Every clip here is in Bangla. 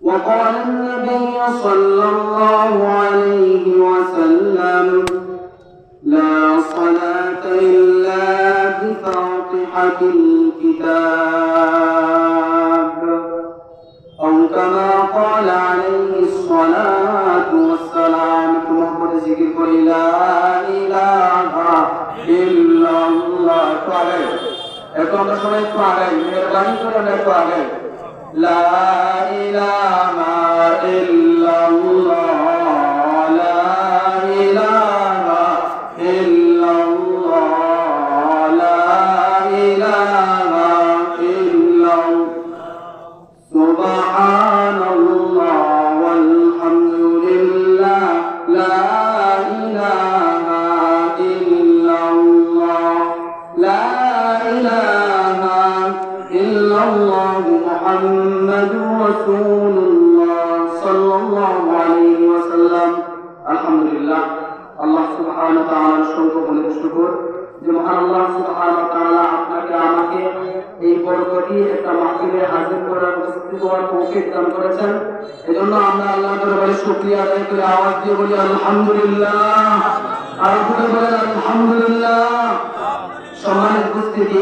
وقال النبي صلى الله عليه وسلم لا صلاة إلا بفاتحة الكتاب أو كما قال عليه الصلاة والسلام محمد ذكر لا إله إلا الله تعالى এখন আমরা সবাই একটু আগে মেহরবানি করে একটু আগে লা ইলাহা ইল্লাল্লাহ লা রাসূলুল্লাহ সাল্লাল্লাহু আলাইহি ওয়াসাল্লাম আলহামদুলিল্লাহ আল্লাহ সুবহানাহু ওয়া তাআলার শুকর বলে শুকর যে মহান আল্লাহ সুবহানাহু ওয়া আপনাকে আমাকে এই বরকতি একটা মাহফিলে হাজির করার উপস্থিত হওয়ার তৌফিক দান করেছেন এজন্য আমরা আল্লাহ দরবারে শুকরিয়া আদায় করে আওয়াজ দিয়ে বলি আলহামদুলিল্লাহ আর বলেন আলহামদুলিল্লাহ সম্মানিত উপস্থিতি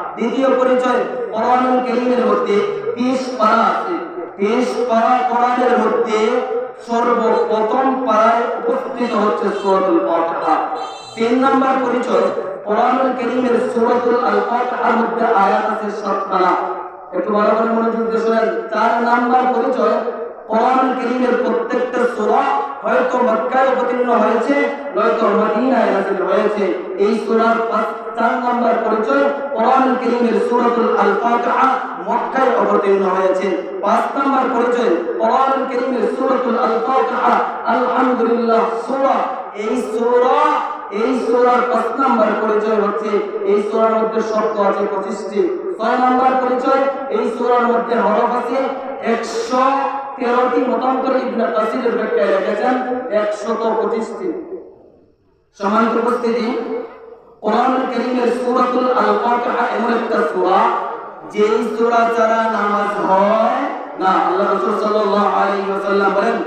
দ্বিতীয় পরিচয় কোরআনুল কারীমের মধ্যে 30 পারা আছে। 30 পারা কোরআনের মধ্যে সর্বপ্রথম পারায় উপস্থিত হচ্ছে সূরাতুল ফাতিহা। তিন নম্বর পরিচয়, কোরআনুল কারীমের সূরাতুল আল ফাতিহার মধ্যে আয়াত আছে সাতখানা একটু ভালো করে মনোযোগ দিয়ে শুনেন। চার নাম্বার পরিচয়, কোরআনুল কারীমের প্রত্যেকটা সূরা হয়তো মক্কায় অবতীর্ণ হয়েছে, নয়তো মদিনায় নাযিল হয়েছে। এই সূরার পাঁচ- চার নাম্বার পরিচয় কোরআনুল কারীমের সূরাতুল আল ফাতিহা মক্কায় অবতীর্ণ হয়েছে। পাঁচ নাম্বার পরিচয় কোরআনুল কারীমের সূরাতুল আল ফাতিহা আলহামদুলিল্লাহ, সূরা। এই সূরা, এই সূরার পাঁচ নাম্বার পরিচয় হচ্ছে, এই সূরার মধ্যে শব্দ আছে পঁচিশটি। ছয় নাম্বার পরিচয়, এই সূরার মধ্যে হরফ আছে একশো তেরোটি মতান্তর ইবনে কাসিরের ব্যাখ্যায় রেখেছেন, একশত পঁচিশটি। সম্মানিত উপস্থিতি। কোরআনুল কারীমের সূরাতুল আল ফাতিহা এমন একটা সূরা, যেই সূরা ছাড়া নামাজ হয়, না, আল্লাহ রাসূল সাল্লাল্লাহু আলাইহি ওয়াসাল্লাম বলেন,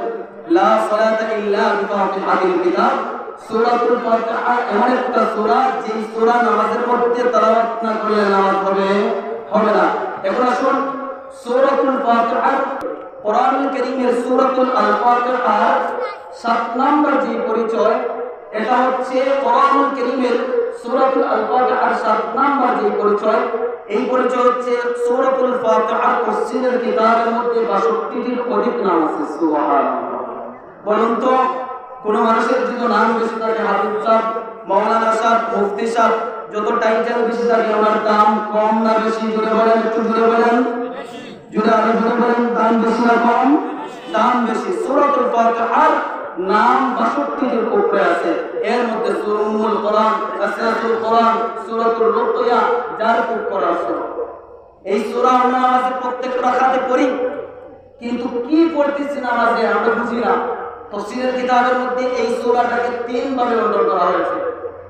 লা সালাতা ইল্লা বিফাতিহাতিল কিতাব। সূরাতুল ফাতিহা এমন একটা সূরা, যেই সূরা নামাজের মধ্যে তেলাওয়াত না করলে নামাজ হবে হবে না। এখন আসুন, সূরাতুল ফাতিহা কোরআনুল কারীমের সূরাতুল আল ফাতিহা সাত নম্বর যে পরিচয়, এটা হচ্ছে কোরআনুল কারীমের সূরাতুল আল ফাতিহার সাত নাম্বার যে পরিচয়, এই পরিচয় হচ্ছে সূরাতুল ফাতিহার তাফসীরের কিতাবের মধ্যে 62টির অধিক নাম আছে, সুবহানাল্লাহ। কোন মানুষের যদি নাম বেশি থাকে হাফিজ সাহেব, মাওলানা সাহেব, মুফতি সাহেব, যত টাইটেল বেশি থাকে ওনার দাম কম না বেশি জুড়ে বলেন একটু জুড়ে বলেন। জুড়ে আরও জুড়ে বলেন, দাম বেশি না কম? দাম বেশি। সূরাতুল ফাতিহার নাম 62 টির উপরে আছে। এর মধ্যে সূরুল কোরআন আসরাতুল কোরআন, সূরাতুল রুকিয়া, যার উপর আছে। এই সূরা আমরা নামাজে প্রত্যেক রাকাতে পড়ি। কিন্তু কি পড়তেছি নামাজে আমরা বুঝি না। তফসিলের কিতাবের মধ্যে এই সূরাটাকে তিন ভাবে বর্ণনা করা হয়েছে।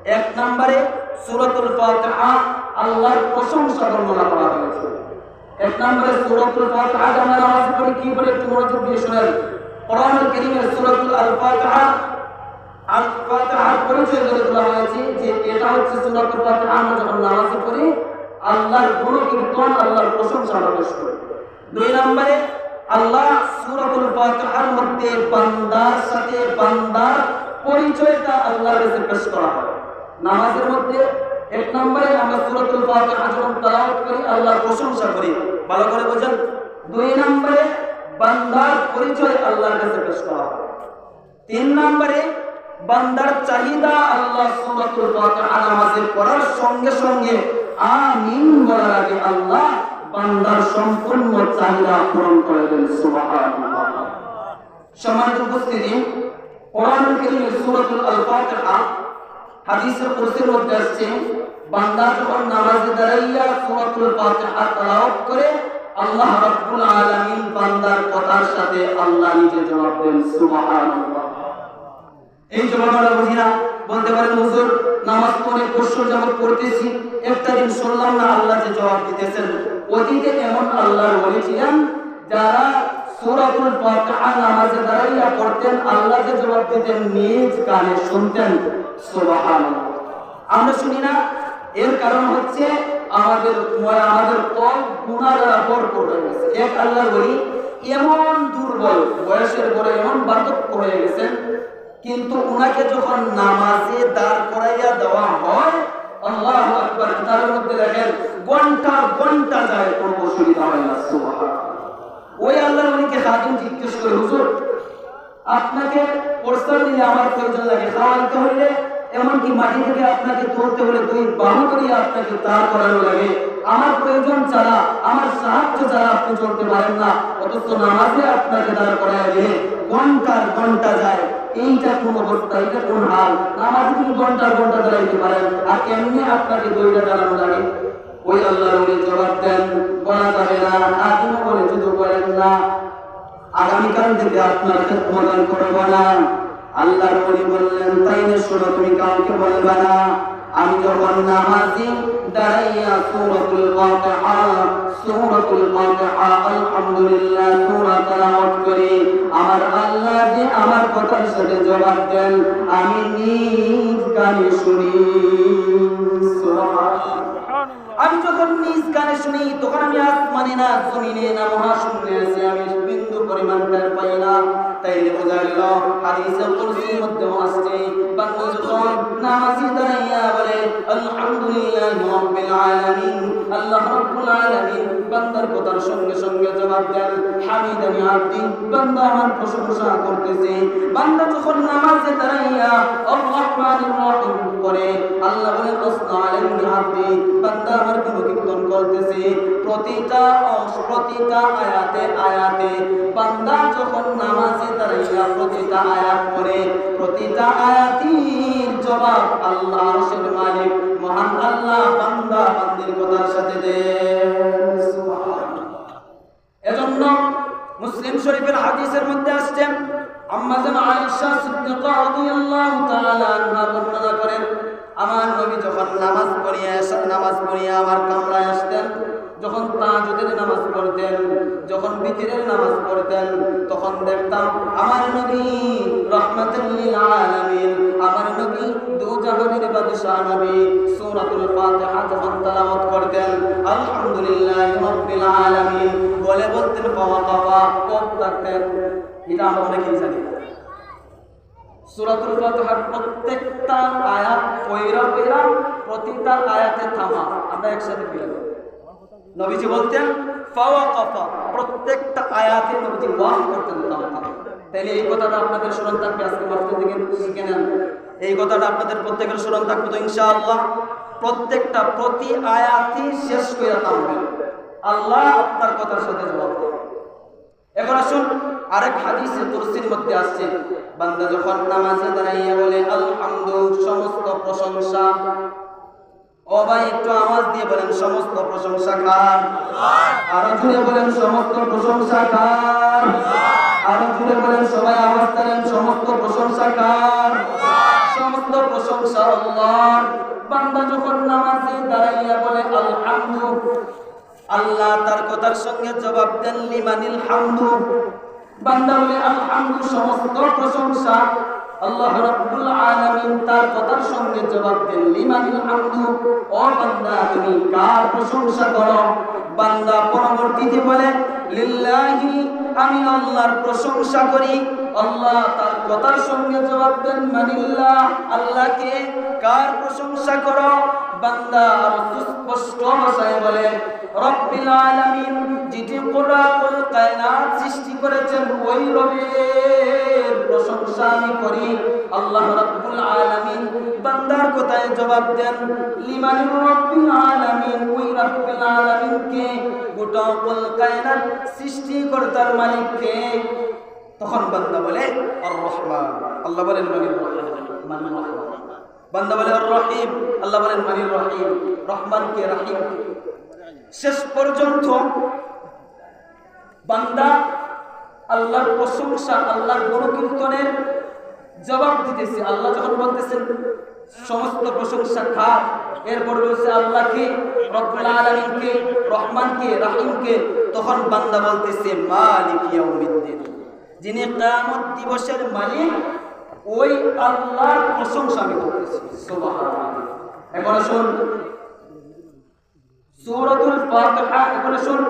এক নম্বরে সূরাতুল ফাতিহা, আল্লাহর প্রশংসা বর্ণনা করা হয়েছে। এক নম্বরে সূরাতুল ফাতিহা আমরা নামাজ পড়ি কি বলে একটু মনোযোগ দিয়ে শুনেন। কোরআনুল কারীমের সূরাতুল আল ফাতিহা আল ফাতিহার পরিচয় করে তোলা হয়েছে যে এটা হচ্ছে সূরাতুল ফাতিহা আমরা যখন নামাজ পড়ি, আল্লাহর গুণ কীর্তন, আল্লাহর প্রশংসা আমরা করি। দুই নম্বরে, আল্লাহ সূরাতুল ফাতিহার মধ্যে বান্দার সাথে বান্দার পরিচয়টা আল্লাহর কাছে পেশ করা হয়। নামাজের মধ্যে এক নম্বরে আমরা সূরাতুল ফাতিহা যখন তেলাওয়াত করি, আল্লাহর প্রশংসা করি। ভালো করে বোঝেন। দুই নম্বরে বান্দার পরিচয় আল্লাহর কাছে পেশ করা হয় তিন নম্বরে, বান্দার চাহিদা আল্লাহ সূরাতুল ফাতিহা নামাজে পড়ার সঙ্গে সঙ্গে আমিন বলার আগে আল্লাহ বান্দার সম্পূর্ণ চাহিদা পূরণ করে দেন সুবহানাল্লাহ সম্মানিত উপস্থিতি কোরআন কারীমের সূরাতুল আল হাদিসের কুরসির মধ্যে আসছে, বান্দা যখন নামাজে দাঁড়াইয়া সূরাতুল ফাতিহা তেলাওয়াত করে, আল্লাহ রাব্বুল আলামিন বান্দার কথার সাথে আল্লাহ নিজে জবাব দেন, সুবহানাল্লাহ। এই জবাবটা বুঝি না? বলতে পারেন, হুজুর, নামাজ পড়ে বছর যাবত পড়তেছি একটা দিন শুনলাম না আল্লাহ যে জবাব দিতেছেন। অতীতে এমন আল্লাহর ওলি ছিলেন, যারা সূরাতুল ফাতিহা নামাজে দাঁড়াইয়া পড়তেন, আল্লাহ যে জবাব দিতেন, নিজ কানে শুনতেন, সুবহানাল্লাহ। আমরা শুনি না? এর কারণ হচ্ছে আমাদের আমাদের কম গুণা দ্বারা ভরপুর গেছে। এক আল্লাহর ওলি এমন দুর্বল, বয়সের পরে এমন বার্ধক্য হয়ে গেছেন, কিন্তু উনাকে যখন নামাজে দাঁড় করাইয়া দেওয়া হয়, আল্লাহ তার মধ্যে দেখেন ঘণ্টা ঘণ্টা যায় অসুবিধা হয় না ওই ওলিকে খাদিম জিজ্ঞেস করে, হুজুর, আপনাকে প্রস্তাব আমার প্রয়োজন লাগে এমনকি মাটি থেকে আপনাকে তুলতে হলে দুই বাহু করিয়ে আপনাকে দাঁড় করানো লাগে। আমার প্রয়োজন ছাড়া, আমার সাহায্য ছাড়া আপনি চলতে পারেন না। অথচ নামাজে আপনাকে দাঁড় করায় দিলে ঘণ্টার ঘণ্টা যায়। এইটা কোন অবস্থা এটা কোন হাল? নামাজে তিনি ঘণ্টার ঘণ্টা দাঁড়াইতে পারেন। আর এমনি আপনাকে দইটা দাঁড়ানো লাগে। ওই আল্লাহ ওলি জবাব দেন, বলা যাবে না আদিমও বলে যুদ্ধ করেন না, আগামীকাল থেকে আপনার সমাধান করব না। আল্লাহর ওলি বললেন তাই না শোনো, তুমি কাউকে বলবে না। আমি যখন নামাজি, দাঁড়াইয়া সূরাতুল ফাতিহা সূরাতুল ফাতিহা, আলহামদুলিল্লাহ, সূরা তেলাওয়াত করি। আমার আল্লাহ যে আমার কথার সাথে জবাব দেন, আমি নিজ কানে শুনি। আমি যখন নিজ কানে শুনি, তখন আমি আসমানে না জমিনে না মহাশূন্যে আছি, আমি বিন্দু পরিমাণ টের পাই না। তাইলে বোঝা গেল হাদিসে কুরসির মধ্যে আসছে, বান্দা যখন নামাজি দাঁড়াইয়া বলে, আলহামদুলিল্লাহ রাব্বিল আলামিন আল্লাহ রাব্বুল আলামিন বান্দার কথার সঙ্গে সঙ্গে জবাব দেন হামিদানি আব্দি, বান্দা আমার প্রশংসা করতেছে। বান্দা যখন নামাজে দাঁড়াইয়া আর রহমানির রহিম করে, আল্লাহ বলেন আসনা আলাইহি আব্দি, বান্দা আমার গুণকীর্তন করতেছে। প্রতিটা এজন্য মুসলিম শরীফের হাদিসের মধ্যে আসছে আম্মা জান যখন তাহাজ্জুদের নামাজ পড়তেন, যখন বিতরের নামাজ পড়তেন, তখন দেখতাম, আমার নবী রাহমাতুল লিল আলামিন, আমার নবী দু জাহানের বাদশা নবী সূরাতুল ফাতিহা যখন তেলাওয়াত করতেন, আলহামদুলিল্লাহি রাব্বিল আলামিন। বলে বলতেন, বাবা বাবা কব থাকতেন এটা আমরা অনেকেই জানি সূরাতুল ফাতিহার প্রত্যেকটা আয়াত কইরা কইরা প্রতিটা আয়াতে থামা, আমরা একসাথে যাব নবীজি বলতেন প্রত্যেকটা আয়াতে নবীজি ওয়াক করতেন তাইলে এই কথাটা আপনাদের স্মরণ থাকবে, আজকে মাস্টার থেকে শিখে নেন। এই কথাটা আপনাদের প্রত্যেকের স্মরণ থাকবে তো ইনশাআল্লাহ। প্রত্যেকটা, প্রতি আয়াতই শেষ করে থামবেন আল্লাহ আপনার কথার সাথে জবাব এখন আসুন, আরেক হাদিসে কুরসির মধ্যে আসছে। বান্দা যখন নামাজে দাঁড়াইয়া বলে আলহামদু সমস্ত প্রশংসা ও ভাই, একটু আওয়াজ দিয়ে বলেন, সমস্ত প্রশংসা কার? আরও জুড়ে বলেন, সমস্ত প্রশংসা কার? আরও জুড়ে বলেন, সবাই আওয়াজ দেন, সমস্ত প্রশংসা কার? সমস্ত প্রশংসা আল্লাহর। বান্দা যখন নামাজে দাঁড়াইয়া বলে, আলহামদু, আল্লাহ তার কথার সঙ্গে জবাব দেন লিমানিল হামদু। বান্দা বলে, আলহামদু, সমস্ত প্রশংসা। আল্লাহ রাব্বুল আলামিন তার কথার সঙ্গে জবাব দেন লিমানিল হামদু ও বান্দা, তুমি কার প্রশংসা করো? বান্দা পরবর্তীতে বলে, লিল্লাহি, আমি আল্লাহর প্রশংসা করি। আল্লাহ তার কথার সঙ্গে জবাব দেন, মানিল্লাহ, আল্লাহকে কার প্রশংসা করো? বান্দা আর সুস্পষ্ট ভাষায় বলে, রব্বিল আলামিন যিনি কুল কায়নাত সৃষ্টি করেছেন, ওই রবের প্রশংসা আমি করি। আল্লাহ রাব্বুল আলামিন বান্দার কথায় জবাব দেন লিমান রব্বিল আলামিন ওই রব্বিল আলামিনকে গোটা কুল কায়নাত সৃষ্টি কর্তার মালিককে তখন বান্দা বলে, আর রহমান। আল্লাহ বলেন মানির রহিম মানির রহমান। বান্দা বলে রহিম। আল্লাহ বলেন মানির রহিম রহমান কে রাহিম। শেষ পর্যন্ত বান্দা আল্লাহর প্রশংসা, আল্লাহর গণকীর্তনের জবাব দিতেছে। আল্লাহ যখন বলতেছেন, সমস্ত প্রশংসা খার এরপর বলছে, আল্লাহকে, রব্বুল আলামিনকে, রহমানকে, রাহিমকে। তখন বান্দা বলতেছে, মালিক ইয়াউমিদ্দিন। যিনি কিয়ামত দিবসের মালিক ওই আল্লাহর প্রশংসা আমি করতেছি। এখন শুন। সূরাতুল ফাতিহা এখন শুন।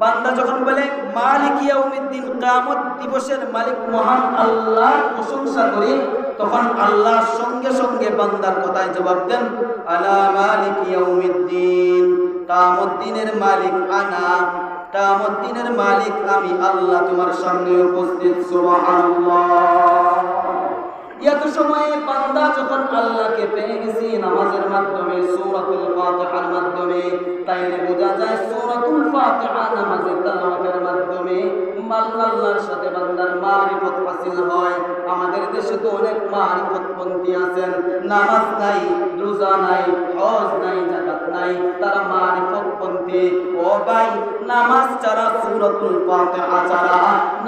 বান্দা যখন বলে, মালিক ইয়াউমিদ্দিন কিয়ামত দিবসের মালিক মহান আল্লাহ প্রশংসা করি, তখন আল্লাহ সঙ্গে সঙ্গে বান্দার কথায় জবাব দেন, আলা মালিক ইয়াউমিদ্দিন কিয়ামত দিনের মালিক আনা, কিয়ামত দিনের মালিক আমি আল্লাহ তোমার সামনে উপস্থিত। সুবহানাল্লাহ। এত সময়ে বান্দা যখন আল্লাহকে পেয়ে গেছি নামাজের মাধ্যমে, সূরাতুল ফাতিহার মাধ্যমে, তাইলে বোঝা যায় সূরাতুল ফাতিহা নামাজের তালাওয়াতের মাধ্যমে আল্লাহর সাথে বান্দার মারিফত হাসিল হয়। আমাদের দেশে তো অনেক মারিফতপন্থী আছেন। নামাজ নাই রোজা নাই হজ নাই জাকাত নাই তারা মারিফতপন্থী। ও ভাই নামাজ ছাড়া সূরাতুল ফাতিহা ছাড়া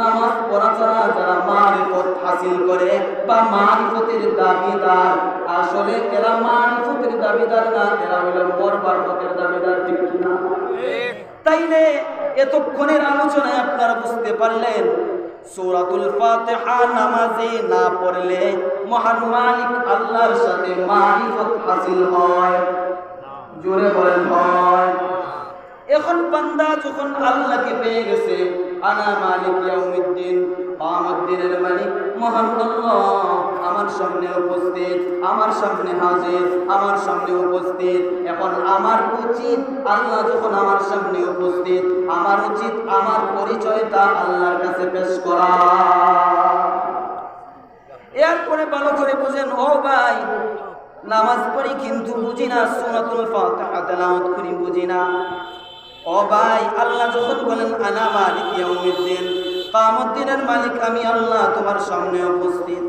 নামাজ পড়া ছাড়া যারা মারিফত হাসিল করে বা মারিফতের দাবিদার আসলে এরা মারিফতের দাবিদার না এরা হলো মরবার পথের দাবিদার ঠিক না তাইলে এতক্ষণের আলোচনায় আপনারা বুঝতে পারলেন সূরাতুল ফাতিহা নামাজে না পড়লে মহান মালিক আল্লাহর সাথে মারিফত হাসিল হয়। জোরে বলেন, হয়। এখন বান্দা যখন আল্লাহকে পেয়ে গেছে, আনা মালিক ইয়াউমিদ্দিন কিয়ামতের মালিক মহান আল্লাহ আমার সামনে উপস্থিত, আমার সামনে হাজির, আমার সামনে উপস্থিত। এখন আমার উচিত আল্লাহ যখন আমার সামনে উপস্থিত, আমার উচিত আমার পরিচয় পরিচয়টা আল্লাহর কাছে পেশ করা। এরপরে ভালো করে বুঝেন, ও ভাই, নামাজ পড়ি কিন্তু বুঝি না সুনাতুল ফাতিহা তেলাওয়াত করি বুঝি না। ও ভাই, আল্লাহ যখন বলেন, আনা মালিক ইয়াউমিদ্দিন কিয়ামত দিনের মালিক আমি আল্লাহ, তোমার সামনে উপস্থিত।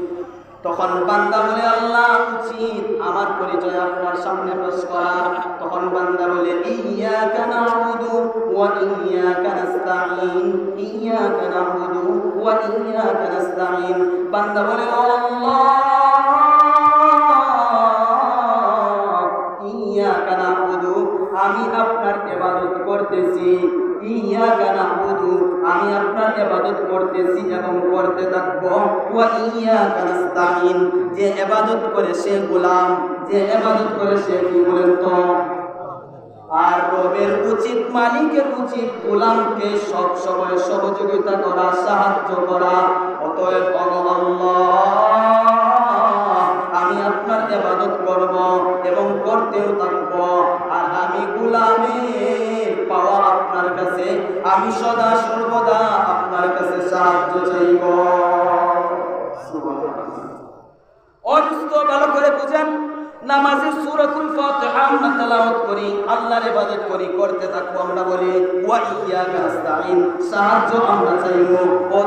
তখন বান্দা বলে, আল্লাহ, উচিত আমার পরিচয় আপনার সামনে পেশ করা। তখন বান্দা বলে ইয়াকা নাউদু ওয়া ইয়াকা নাস্তাঈন ইয়াকা ওয়া ইয়াকা নাস্তাঈন। বান্দা বলে, আল্লাহ করতেছি ইয়াকা নাবুদু, আমি আপনার ইবাদত করতেছি এবং করতে থাকব। ওয়া ইয়াকা নাস্তাইন যে ইবাদত করে সে গোলাম, যে ইবাদত করে সে কি বলেন তো? আর রবের উচিত, মালিকের উচিত গোলামকে সব সময় সহযোগিতা করা, সাহায্য করা। অতএব আমি আপনার ইবাদত করব এবং করতেও থাকব। আর আমি গোলামের আমি সদা সর্বদা আপনার কাছে সাহায্য চাইব। অদুস্থ ভালো করে বুঝেন ফাতিহা আমরা তেলাওয়াত করি, আল্লাহর ইবাদত করি, করতে আমরা বলি, ওয়া ইyyaka নাস্তাইন সাহায্য আমরা চাইব। ও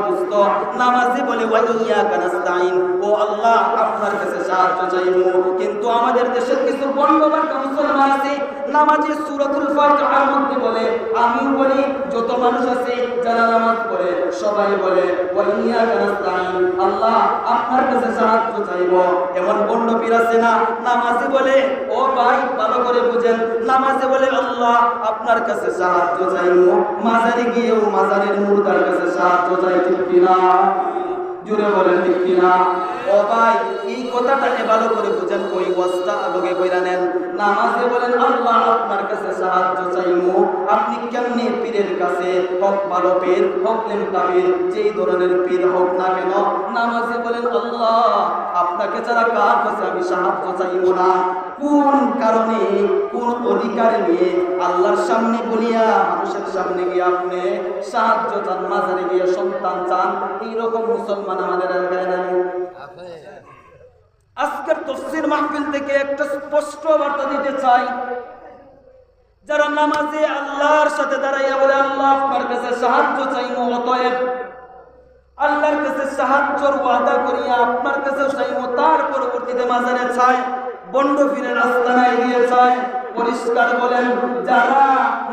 ওয়া ইyyaka নাস্তাইন ও আল্লাহ, আপনার কাছে সাহায্য কিন্তু আমাদের দেশের কিছু বন্ধবান্ধব মুসলমান নামাজে সূরাতুল ফাতিহার মধ্যে বলে আমি বলি, যত মানুষ আছে যারা নামাজ পড়ে, সবাই বলে, ওয়া ইyyaka আল্লাহ আপনার কাছে সাহায্য চাইব। এমন বন্ড পীর আছে না? নামাজে বলে, ও ভাই, ভালো করে বুঝেন, নামাজে বলে আল্লাহ আপনার কাছে সাহায্য চাইব। মাজারে গিয়েও মাজারের মুর্দার কাছে সাহায্য চাই কিনা? জুড়ে বলেন ঠিক কিনা? ও এই কথাটাকে ভালো করে বুঝেন ওই ওয়াজটা আগে কইরা নেন। নামাজে বলেন, আল্লাহ আপনার কাছে সাহায্য চাইমু। আপনি কেমনে পীরের কাছে হক ভালো পীর, হক লেমকা পীর, যেই ধরনের পীর হোক না কেন? নামাজে বলেন, আল্লাহ, আপনাকে ছাড়া কার কাছে আমি সাহায্য চাইব না? কোন কারণে, কোন অধিকার নিয়ে আল্লাহর সামনে বলিয়া মানুষের সামনে গিয়ে আপনি সাহায্য চান, মাঝারে গিয়ে সন্তান চান, এইরকম মুসলমান আমাদের এলাকায় নাই। আজকের তফসির মাহফিল থেকে একটা স্পষ্ট বার্তা দিতে চাই। যারা নামাজে আল্লাহর সাথে দাঁড়াইয়া বলে, আল্লাহ আপনার কাছে সাহায্য চাইমো, অতএব আল্লাহর কাছে সাহায্যর ওয়াদা করিয়া আপনার কাছে চাইব তার পরবর্তীতে মাজারে চায় বন্ড ফিরে রাস্তা নাই দিয়ে চায় পরিষ্কার বলেন, যারা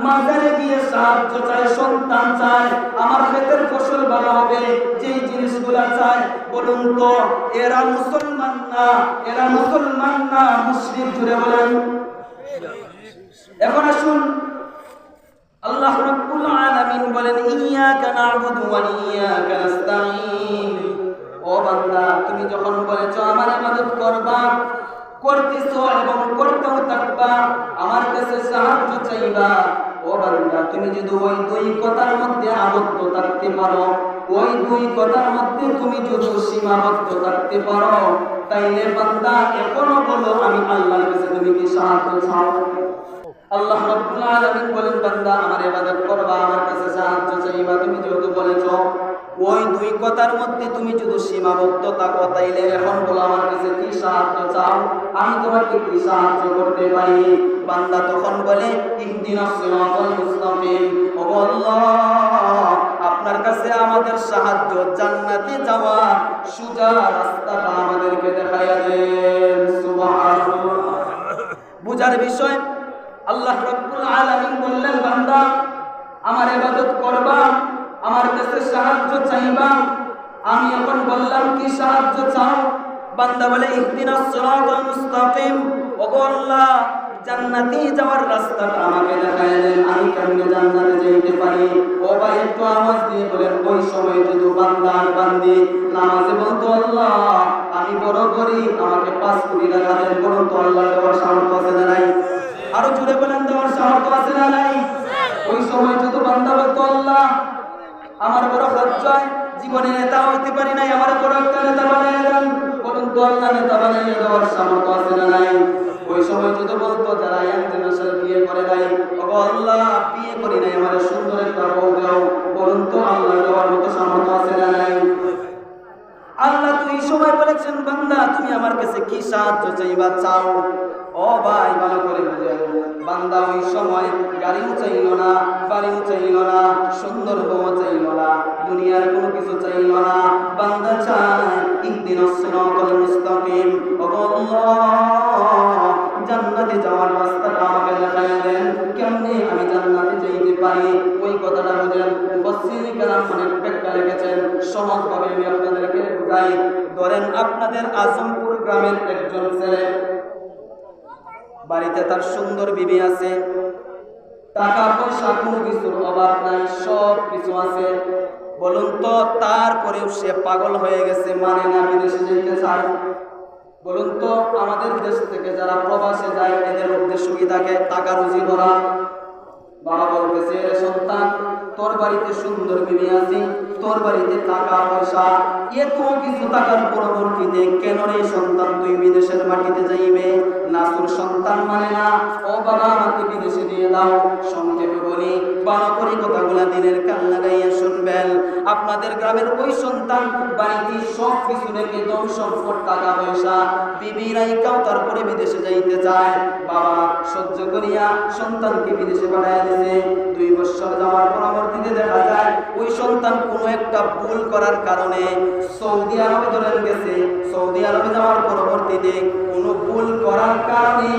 মাজারে গিয়ে সাহায্য চায়, সন্তান চায়, আমার ক্ষেতের ফসল ভালো হবে, যেই জিনিসগুলা চায়, বলুন তো, এরা মুসলমান না, এরা মুসলমান না? মুসলিম জুড়ে বলেন। এখন আসুন, আল্লাহ রাব্বুল আলামিন বলেন ইyyaka না'বুদু ওয়া নাস্তাঈন। ও বান্দা, তুমি যখন বলেছ, আমার ইবাদত করবা করতেছো এবং করতেও থাকবা, আমার কাছে সাহায্য চাইবা। ও বান্দা, তুমি যদি ওই দুই কথার মধ্যে আবদ্ধ থাকতে পারো, ওই দুই কথার মধ্যে তুমি যদি সীমাবদ্ধ থাকতে পারো, তাইলে বান্দা, এখনও বলো, আমি আল্লাহর কাছে তুমি কি সাহায্য চাও? আল্লাহ রাব্বুল আলামিন বলেন, বান্দা, আমার ইবাদত করবা, আমার কাছে সাহায্য চাইবা। তুমি যেহেতু বলেছ ওই দুই কথার মধ্যে তুমি যদি সীমাবদ্ধতা থাকো, তাইলে এখন বলো আমার কাছে কি সাহায্য চাও? আমি তোমাকে কি সাহায্য করতে পারি? বান্দা তখন বলে আপনার কাছে আমাদের সাহায্য জান্নাতে যাওয়া সুজা রাস্তাটা আমাদেরকে দেখাইয়া দেন। বুঝার বিষয়, আল্লাহ রব্বুল আলামিন বললেন, বান্দা, আমার ইবাদত করবা আমার কাছে সাহায্য চাইবা। আমি এখন বললাম কি সাহায্য চাও? বান্দা বলে ইহদিনাস সিরাতাল মুস্তাকিম। ওগো আল্লাহ জান্নাতে যাওয়ার রাস্তাটা আমাকে দেখায় দেন। আমি কেমনে জান্নাতে যেতে পারি? ও ভাই একটু আওয়াজ দিয়ে বলেন ওই সময় যদি বান্দা আর বান্দি নামাজে বলতো আল্লাহ আমি বড় করি আমাকে পাঁচ কোটি টাকা দেন। বলুন তো আল্লাহ দেওয়ার সামর্থ্য আছে না নাই? আরও জুড়ে বলেন দেওয়ার সামর্থ্য আছে না নাই? ওই সময় যদি বান্দা বলতো আল্লাহ আমার বড় লজ্জায় জীবনে নেতা হইতে পারি নাই, আমার বড় একটা নেতা বানিয়ে দেন। বলুন তো, আল্লাহ নেতা বানিয়ে দেওয়ার সামর্থ্য আছে না নাই? ওই সময় যদি বলতো, যারা ইন্টারন্যাশনাল বিয়ে করে নাই বাবা আল্লাহ, বিয়ে করি নাই, আমার সুন্দর একটা বউ দাও। বলুন তো, আল্লাহ দেওয়ার মতো সামর্থ্য আছে না নাই? আল্লাহ তুই সময় বলেছেন, বান্দা, তুমি আমার কাছে কি সাহায্য চাইবা চাও? ও ভাই, ভালো করে বুঝেন বান্দা ওই সময় গাড়িও চাইল না, বাড়িও চাইল না, সুন্দর বউ চাইল না, দুনিয়ার কোনো কিছু চাইল না। বান্দা চায় সিরাতাল মুস্তাকিম। জান্নাতে যাওয়ার রাস্তাটা আমাকে দেখায় দেন। কেমনে আমি জান্নাতে যাইতে পারি? ওই কথাটা বুঝেন ব্যাখ্যা লিখেছেন। সহজভাবে আমি আপনাদেরকে বুঝাই। ধরেন আপনাদের আজমপুর গ্রামের একজন ছেলে বাড়িতে তার সুন্দর বিবি আছে। টাকা পয়সা কোনো কিছুর অভাব নাই, সব কিছু আছে। বলুন তো, তারপরেও সে পাগল হয়ে গেছে মানে না বিদেশে যেতে চায়? বলুন তো, আমাদের দেশ থেকে যারা প্রবাসে যায়, এদের মধ্যে সুবিধাকে টাকা রুজি করা বাবা বলতেছে রে সন্তান, তোর বাড়িতে সুন্দর বিবি আছে, তোর বাড়িতে টাকা পয়সা, এত কিছু টাকার পরবর্তীতে কেন রে সন্তান তুই বিদেশের মাটিতে যাইবে? নাসুর সন্তান মানে না। ও বাবা, আমাকে বিদেশে দিয়ে দাও। সংক্ষেপে বলি কথাগুলা দিনের কান লাগাইয়া শুনবেন। আপনাদের গ্রামের ওই সন্তান বাড়িতে সব কিছু রেখে ধন সম্পদ টাকা পয়সা। বিবি রাইকাও তারপরে বিদেশে যাইতে চায়। বাবা সহ্য করিয়া সন্তানকে বিদেশে পাঠাইয়া দিছে। দুই বছর যাওয়ার পরবর্তীতে দেখা যায়, ওই সন্তান কোনো একটা ভুল করার কারণে সৌদি আরবে ধরেন গেছে। সৌদি আরবে যাওয়ার পরবর্তীতে কোনো ভুল করার কারণে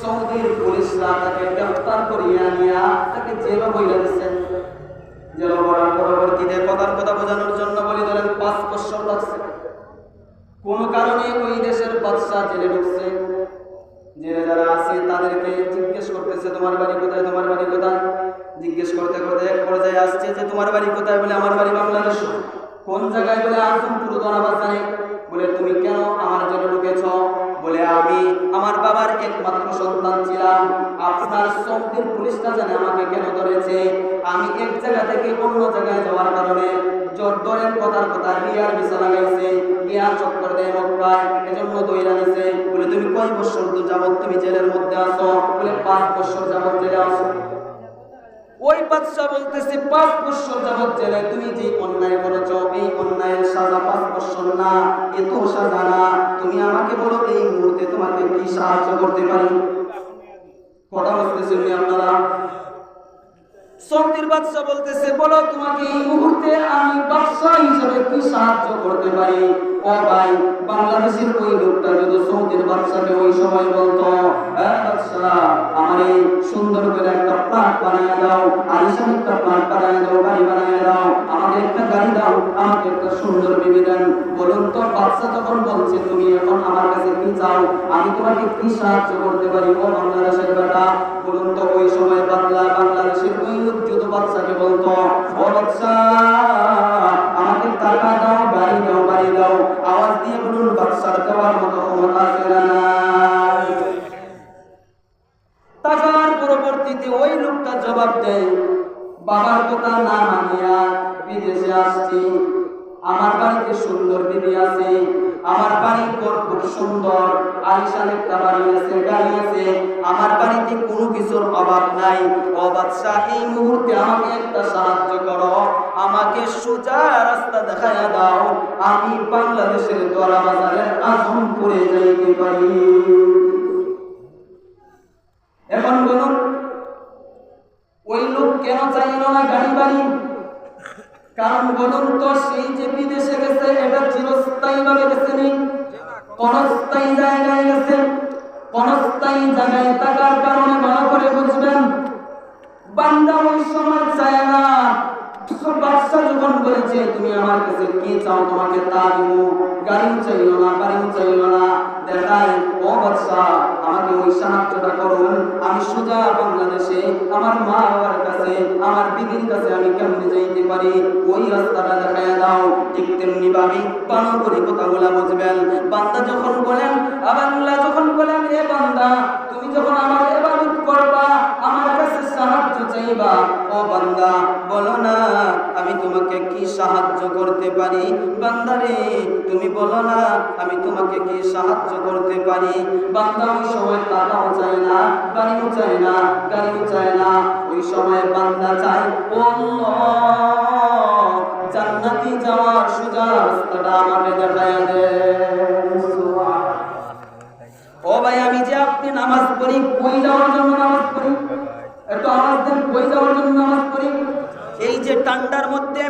সৌদির পুলিশরা তাকে গ্রেফতার করিয়া নিয়া তাকে জেলে বইলা দিচ্ছেন জেলে পড়ার পরবর্তীতে কথার কথা বোঝানোর জন্য বলি ধরেন পাঁচ বছর লাগছে। কোন কারণে ওই দেশের বাদশাহ জেলে ঢুকছে। জেলে যারা আছে তাদেরকে জিজ্ঞেস করতেছে, তোমার বাড়ি কোথায়? তোমার বাড়ি কোথায়? জিজ্ঞেস করতে করতে এক পর্যায়ে আসছে যে, তোমার বাড়ি কোথায়? বলে, আমার বাড়ি বাংলাদেশ। কোন জায়গায়? বলে, আজমপুর দনাবাজারে বলে, তুমি আমি আমার বাবার একমাত্র সন্তান ছিলাম। আপনার সৌদির পুলিশটা জানে আমাকে কেন ধরেছে আমি এক জায়গা থেকে অন্য জায়গায় যাওয়ার কারণে জর্দনের কথার কথা রিয়ার বিছানা লাগাইছে রিয়ার চক্কর দেয় মক্কায়, এজন্য দৈরা নিছে বলে, তুমি কয় বছর যাবত তুমি জেলের মধ্যে আছো? বলে, পাঁচ বছর যাবত জেলে আছো। ওই বাদশা বলতেছে, পাঁচ বছর যাবত জেলে তুমি যে অন্যায় করেছ, এই অন্যায়ের সাজা পাঁচ বছর না এত সাজা না। তুমি আমাকে বলো, এই মুহূর্তে তোমাকে কি সাহায্য করতে পারি? কথা বলতেছেন আপনারা। বাদ বাদশাহ বলতেছে, বলো তোমাকে এই মুহূর্তে আমি বাদশাহ হিসেবে কি সাহায্য করতে পারি? ও ভাই, বাংলাদেশের ওই লোকটা যদি সৌদির বাদশাকে ওই সময় বলতো আমার এই সুন্দর করে একটা প্লাট বানিয়ে দাও আলিশান একটা প্লাট বানিয়ে দাও, গাড়ি বানিয়ে দাও, আমাকে একটা গাড়ি দাও, আমাকে একটা সুন্দর বিবি দেন। বলুন তো বাদশাহ তখন বলছে, তুমি এখন আমার কাছে কি চাও? আমি তোমাকে কি সাহায্য করতে পারি, ও বাংলাদেশের বেটা? বলুন তো, ওই সময় বাংলা, বাংলাদেশের ওই উজ্জত বাদশাকে বলতো, ও বাদশাহ আমাকে টাকা দাও, গাড়ি দাও, বাড়ি দাও বাদশার মতো ক্ষমতা? পরবর্তীতে ওই লোকটা জবাব দেয় বাবার কথা না মানিয়া বিদেশে আসছি আমার বাড়িতে সুন্দর বিবি আছে, আমার বাড়ির ঘর খুব সুন্দর আলিশান একটা বাড়ি আছে গাড়ি আছে, আমার বাড়িতে কোনো কিছুর অভাব নাই। ও এই মুহূর্তে আমাকে একটা সাহায্য করো, আমাকে সোজা রাস্তা দেখাইয়া দাও, আমি বাংলাদেশের দরা বাজারের আজম করে যাইতে পারি। এখন বলুন, ওই লোক কেন চাইল না গাড়ি বাড়ি? কারণ বলুন তো, সেই যে বিদেশে গেছে, এটা চিরস্থায়ী ভাবে গেছে নি? ক্ষণস্থায়ী জায়গায় গেছে। ক্ষণস্থায়ী জায়গায় থাকার কারণে ভালো করে বুঝবেন বান্দা ওই সময় চায় না। আমার ওই রাস্তাটা দেখায় দাও। ঠিক তেমনি ভাবি পানো বুঝবেন। বান্দা যখন বলেন আবাংলা যখন বলেন, এ বান্দা, তুমি যখন আমার এবাদত করবা, আমার সাহায্য চাইবা? ও বান্দা, বলো না, আমি তোমাকে কি সাহায্য করতে পারি? বান্দারে, তুমি বলো না, আমি তোমাকে কি সাহায্য করতে পারি? বান্দা, ওই সময় টাকাও চায় না, গাড়িও চায় না, গাড়িও চায় না। ওই সময় বান্দা চায়, ও জান্নাতি যাওয়ার সোজা রাস্তাটা আমাকে দেখায় দে। ও ভাই, আমি যে আপনি নামাজ পড়ি, কই যাওয়ার জন্য নামাজ পড়ি? এই যে ঠান্ডার মধ্যে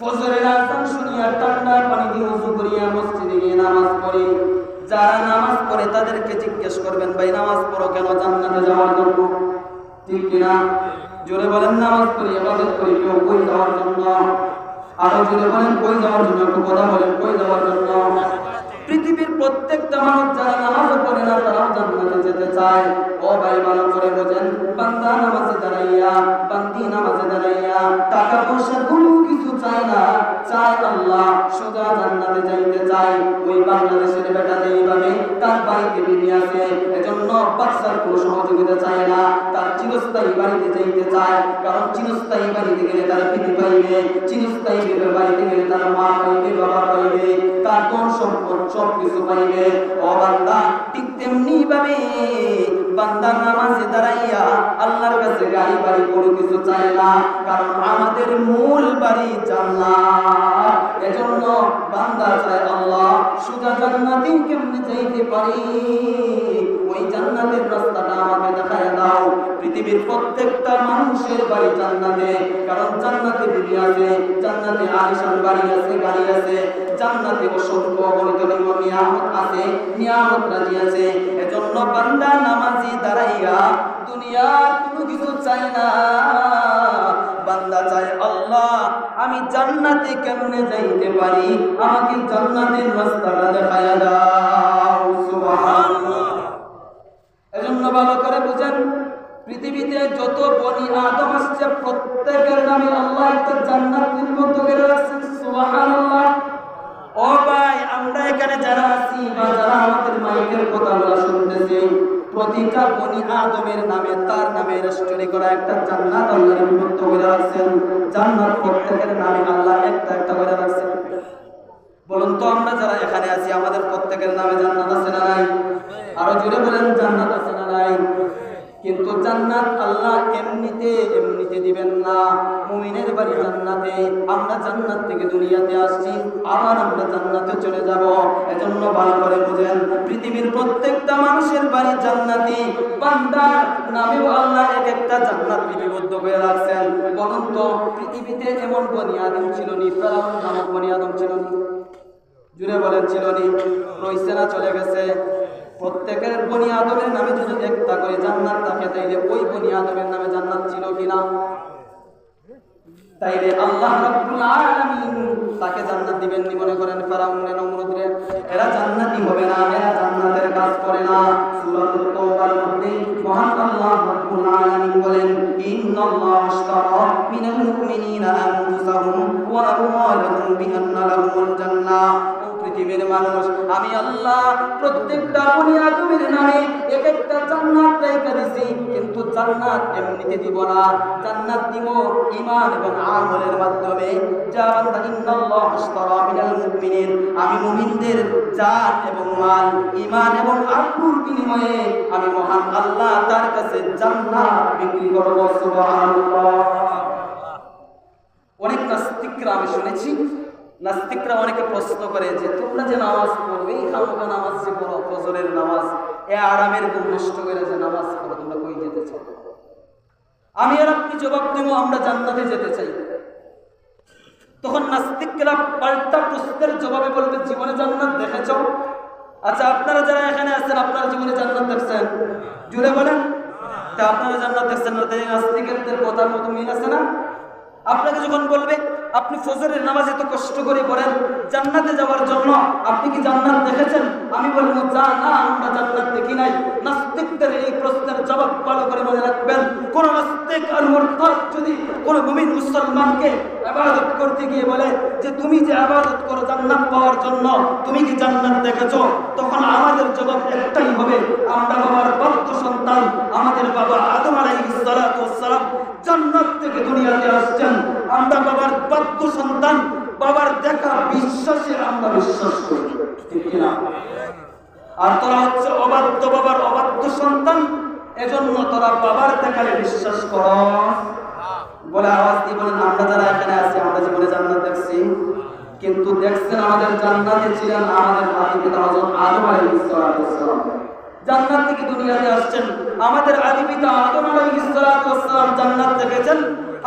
ফজরের আজান শুনিয়া ঠান্ডা পানি দিয়ে উজু করিয়া মসজিদে গিয়ে নামাজ পড়ি। যারা নামাজ পড়ে তাদেরকে জিজ্ঞেস করবেন, ভাই, নামাজ পড়ো কেন? জান্নাতে যাওয়ার জন্য? ঠিক কিনা জোরে বলেন, নামাজ পড়ি, ইবাদত করি কেউ কই যাওয়ার জন্য? আরও জোরে বলেন, কই যাওয়ার জন্য? একটু কথা বলেন, কই যাওয়ার জন্য? পৃথিবীর প্রত্যেকটা মানুষ যারা নামাজ পড়ে না, তারাও জান্নাতে যেতে চায়। ও ভাই, ভালো করে বোঝেন। বান্দা নামাজে দাঁড়াইয়া, বান্দি নামাজে দাঁড়াইয়া টাকা পয়সা কোনো কিছু চায় না। চায় আল্লাহ, সোজা জান্নাতে যাইতে চায়। ওই বাংলাদেশের বেটা যেইভাবে তার বাড়িতে বিবি আছে। এজন্য বাচ্চার কোনো সহযোগিতা চায় না। তার চিরস্থায়ী বাড়িতে যাইতে চায়। কারণ চিরস্থায়ী বাড়িতে গেলে তার বিবি পাইবে। চিরস্থায়ী বাড়িতে গেলে তার মা পাইবে, বাবা পাইবে। তার ধন সম্পদ সব কিছু পাইবে ও বান্দা, ঠিক তেমনি ভাবে বান্দা নামাজে দাঁড়াইয়া আল্লাহর কাছে গাড়ি বাড়ি কোনো কিছু চায় না, কারণ আমাদের মূল বাড়ি জান্নাত। এজন্য বান্দা চায়, আল্লাহ, সুজা জান্নাতে কেমনে চাইতে পারি? ওই জান্নাতের রাস্তাটা আমাকে দেখায় দাও। পৃথিবীর প্রত্যেকটা মানুষের বাড়ি জান্নাতে, কারণ জান্নাতে বিবি আছে, জান্নাতে আলিশান বাড়ি আছে, গাড়ি আছে, জান্নাতে অসংখ্য অগণিত নিয়ামত আছে, নিয়ামত রাজি আছে। এজন্য বান্দা নামাজি দাঁড়াইয়া দুনিয়ার কোনো কিছু চাই না। বান্দা চায়, আল্লাহ, আমি জান্নাতে কেমনে যাইতে পারি? আমাকে জান্নাতের রাস্তাটা দেখায়া দাও। সুবহানাল্লাহ। এজন্য ভালো করে বুঝেন, পৃথিবীতে যত বনি আদম আসছে, প্রত্যেকের নামে আল্লাহ একটা জান্নাত নির্মিত করে ও ভাই, আমরা এখানে যারা আছি বা যারা আমাদের মাইকের কথাগুলো শুনতেছি, প্রতিটা বনি আদমের নামে, তার নামে রেজিস্ট্রি করা একটা জান্নাত আল্লাহ নির্মিত করে জান্নাত প্রত্যেকের নামে আল্লাহ একটা একটা করে রাখছেন। বলুন তো, আমরা যারা এখানে আছি, আমাদের প্রত্যেকের নামে জান্নাত আছে না নাই? আরও জোরে বলেন, জান্নাত আছে। নাই। কিন্তু জান্নাত আল্লাহ এমনিতে এমনিতে দিবেন না। মুমিনের বাড়ি জান্নাতে, আমরা জান্নাত থেকে দুনিয়াতে আসছি, আবার আমরা জান্নাতে চলে যাব। এজন্য ভালো করে বুঝেন, পৃথিবীর প্রত্যেকটা মানুষের বাড়ি জান্নাতি। বান্দার নামেও আল্লাহ এক একটা জান্নাত লিপিবদ্ধ করে রাখছেন। বলুন তো, পৃথিবীতে এমন বনি আদম ছিল নি? নামক বনি আদম ছিল নি? জুড়ে বলেন, ছিল নি? রইছে না, চলে গেছে। প্রত্যেকের বনি আদমের নামে যদি একটা করে জান্নাত থাকে, তাইলে ওই বনি আদমের নামে জান্নাত ছিল কিনা? তাইলে আল্লাহ রাব্বুল আলামিন তাকে জান্নাত দিবেন নি মনে করেন ফেরাউন নমরুদ রে এরা জান্নাতি হবে না, এরা জান্নাতের কাজ করে না। সূরাতুল তাওবার মধ্যে মহান আল্লাহ রাব্বুল আলামিন বলেন, ইন্নাল্লাহ আশতারা মিনাল মুমিনিনা আনফুসাহুম ওয়া আমওয়ালাহুম বিআন্না লাহুমুল জান্নাহ। পৃথিবীর মানুষ। আমি আল্লাহ প্রত্যেকটা বনি আদমের নামে এক একটা জান্নাত রেখে দিছি কিন্তু জান্নাত এমনিতে দিব না। জান্নাত দিব ঈমান এবং আমলের মাধ্যমে। যা বান্দা ইন্নাল্লাহ মিনাল মুমিনিন। আমি মুমিনদের জান এবং মাল ঈমান এবং আব্রুর বিনিময়ে আমি মহান আল্লাহ তার কাছে জান্নাত বিক্রি করব, সুবহানাল্লাহ। অনেক নাস্তিকরা আমি শুনেছি নাস্তিকরা অনেকে প্রশ্ন করে যে, তোমরা যে নামাজ পড়বে, এই খামকা নামাজ যে পড়ো, ফজরের নামাজ, এ আরামের ঘুম নষ্ট করে যে নামাজ পড়ো, তোমরা কই যেতে চাও? আমি আর আপনি জবাব দেবো, আমরা জান্নাতে যেতে চাই। তখন নাস্তিকরা পাল্টা প্রশ্নের জবাবে বলবে, জীবনে জান্নাত দেখেছ? আচ্ছা আপনারা যারা এখানে আছেন, আপনারা জীবনে জান্নাত দেখছেন? জুড়ে বলেন। তা আপনারা জান্নাত দেখছেন না, তাই নাস্তিকদের কথার মতো মিল আছে না? আপনাকে যখন বলবে আপনি ফজরের নামাজ এত কষ্ট করে পড়েন, জান্নাতে যাওয়ার জন্য আপনি কি জান্নাত দেখেছেন? আমি বলব, যা না, আমরা জান্নাত দেখি নাই। নাস্তিকদের এই প্রশ্নের জবাব ভালো করে মনে রাখবেন। কোন নাস্তিক আর মর্তাদ যদি কোন মুমিন মুসলমানকে ইবাদত করতে গিয়ে বলে যে তুমি যে ইবাদত করো জান্নাত পাওয়ার জন্য, তুমি কি জান্নাত দেখেছ? তখন আমাদের জবাব একটাই হবে, আমরা বাবার বাধ্য সন্তান, আমাদের বাবা আদম আলাইহিস সালাতু ওয়াস সালাম জান্নাত থেকে দুনিয়াতে আসছেন। আমরা বাবার বাধ্য সন্তান, বাবার দেখা বিশ্বাসে আমরা বিশ্বাস করি। আর তোরা হচ্ছে অবাধ্য বাবার অবাধ্য সন্তান, এজন্য তোরা বাবার দেখালে বিশ্বাস কর বলে আওয়াজ দিয়ে বলেন, আমরা যারা এখানে আছি, আমরা জীবনে জান্নাত দেখছি। কিন্তু দেখছেন আমাদের জান্নাতে ছিলেন আমাদের হযরত আদম আলাইহিস সালাম। জান্নাত থেকে দুনিয়াতে আসছেন। আমাদের আদি পিতা আদম আলাইহিস সালাম জান্নাত দেখেছেন।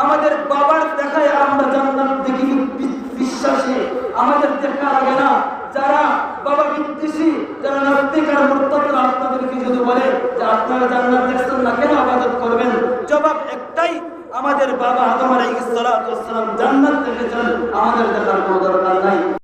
আমাদের বাবার দেখায় আমরা জান্নাত দেখি বিশ্বাসী। আমাদের দেখা লাগে না। যারা বাবা বিদ্বেষী, যারা নাস্তিক আর মুরতাদরা আপনাদেরকে যদি বলে যে আপনারা জান্নাত দেখছেন না, কেন আবাদত করবেন? জবাব একটাই আমাদের বাবা আদম আলাইহিস সালাম জান্নাত দেখেছেন আমাদের দেখার কোনো দরকার নাই।